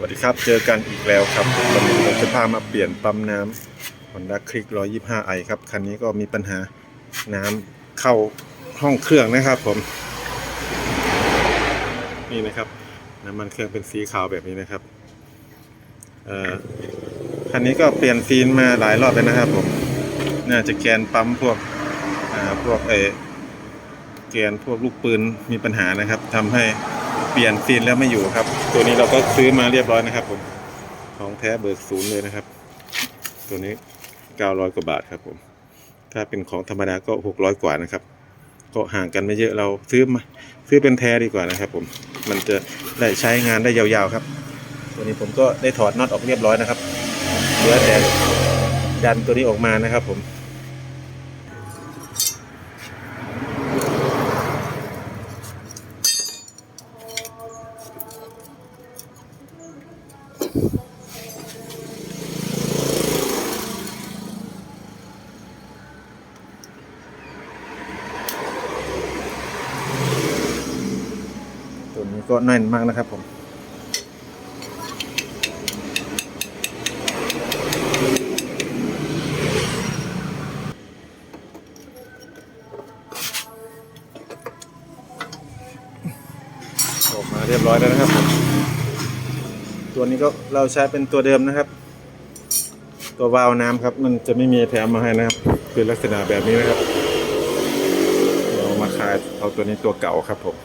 วัสดีครับ เจอกันอีกแล้วครับผมวันนี้ผมจะพามาเปลี่ยนปั๊มน้ำ Honda Click 125i ครับ คันนี้ก็มีปัญหาน้ำเข้าห้องเครื่องนะครับผม นี่นะครับ น้ำมันเครื่องเป็นสีขาวแบบนี้นะครับเอ่อคันนี้ก็เปลี่ยนซีนมาหลายรอบแล้วนะครับผม น่าจะแกนปั๊มพวกอ่าพวกเออแกนพวกลูกปืนมีปัญหานะครับทำให้เปลี่ยนซีนแล้วไม่อยู่ครับ ตัวนี้เราก็ซื้อมาเรียบร้อยนะครับผม ของแท้เบิกศูนย์เลยนะครับ ตัวนี้900กว่าบาทครับผม ถ้าเป็นของธรรมดาก็600กว่านะครับ ก็ห่างกันไม่เยอะเราซื้อมาซื้อเป็นแท้ดีกว่านะครับ ผม มันจะได้ใช้งานได้ยาวๆครับ ตัวนี้ผมก็ได้ถอดน็อตออกเรียบร้อยนะครับ เหลือแต่ดันตัวนี้ออกมานะครับผม ก็แน่นมากนะครับผมออกมาเรียบร้อยแล้วนะครับผมตัวนี้ก็เราใช้เป็นตัวเดิมนะครับ ตัววาล์วน้ำครับ มันจะไม่มีแถมมาให้นะครับ คือลักษณะแบบนี้นะครับ เรามาคายเอาตัวนี้ตัวเก่าครับผม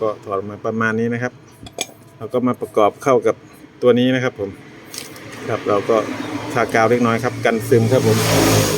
ก็ถอดมาประมาณนี้นะครับ เราก็มาประกอบเข้ากับตัวนี้นะครับผม ครับเราก็ทากาวเล็กน้อยครับ กันซึมครับผม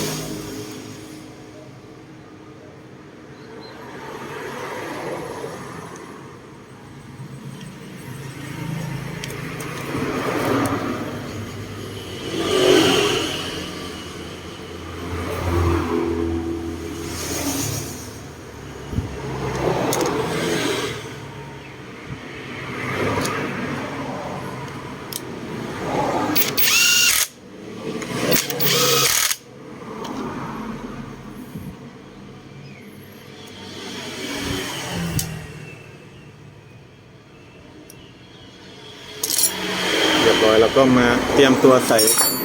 ก็มาเตรียมตัวใส่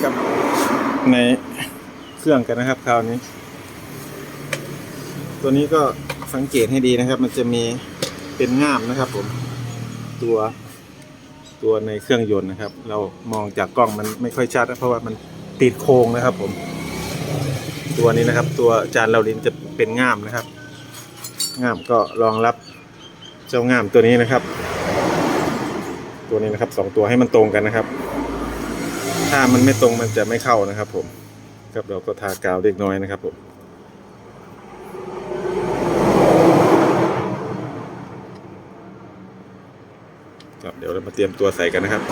กับในเครื่องกันนะครับคราวนี้ ตัวนี้ก็สังเกตให้ดีนะครับ มันจะมีเป็นง่ามนะครับ ผมตัวตัวในเครื่องยนต์นะครับ เรามองจากกล้องมันไม่ค่อยชัดนะเพราะว่ามันติดโครงนะครับ ผม ตัวนี้นะครับ ตัวจานเราลินจะเป็นง่ามนะครับ ง่ามก็รองรับเจ้าง่ามตัวนี้นะครับ ตัวนี้นะครับสองตัวให้มันตรงกันนะครับ ถ้ามันไม่ตรงมันจะไม่เข้านะครับ ผมครับเราก็ทากาวเล็กน้อยนะครับผมครับเดี๋ยวเรามาเตรียมตัวใส่กันนะครับ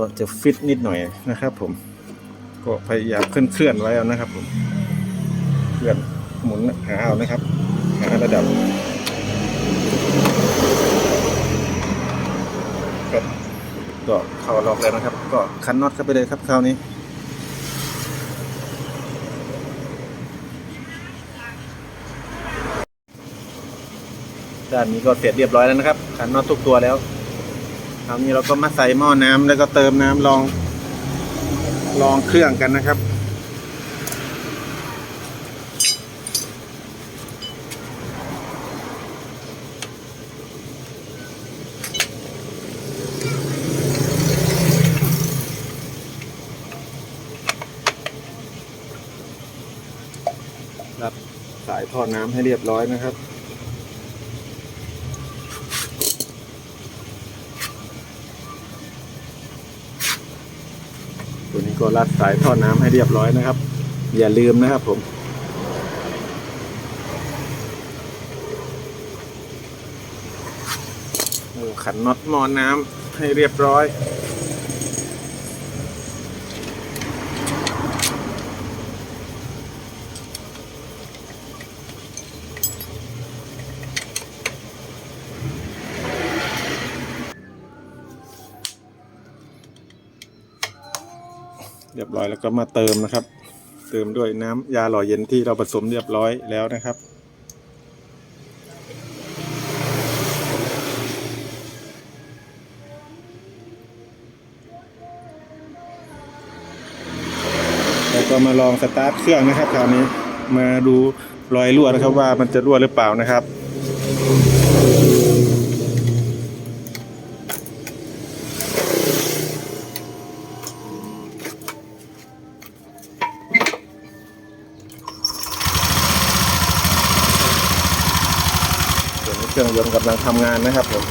ก็จะฟิตนิดหน่อยนะครับผม ก็พยายามเคลื่อนเคลื่อนๆไว้เอานะครับผมเคลื่อนหมุนหาเอานะครับ หาระดับครับก็เข้าล็อกแล้วนะครับ ก็คันน็อตเข้าไปเลยครับคราวนี้ด้านนี้ก็เสร็จเรียบร้อยแล้วนะครับขันน็อตทุกตัวแล้ว ราวนี้เราก็มาใส่หม้อน้ำแล้วก็เติมน้ำลองลองเครื่องกันนะครับ รับสายท่อน้ำให้เรียบร้อยนะครับ ตัวนี้ ก็รัดสายท่อน้ำให้เรียบร้อยนะครับ อย่าลืมนะครับผมขันน็อตมอน้ำให้เรียบร้อย เรียบร้อยแล้วก็มาเติมนะครับ เติมด้วยน้ำยาหล่อเย็นที่เราผสมเรียบร้อยแล้วนะครับแล้วก็มาลองสตาร์ทเครื่องนะครับคราวนี้มาดูรอยรั่วนะครับว่ามันจะรั่วหรือเปล่านะครับ เครื่องยนต์กำลังทำงานนะครับผม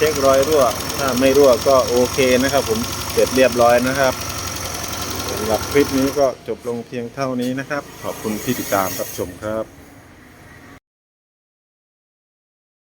เช็ครอยรั่ว ถ้าไม่รั่วก็โอเคนะครับผม เสร็จเรียบร้อยนะครับ สำหรับคลิปนี้ก็จบลงเพียงเท่านี้นะครับ ขอบคุณที่ติดตามรับชมครับ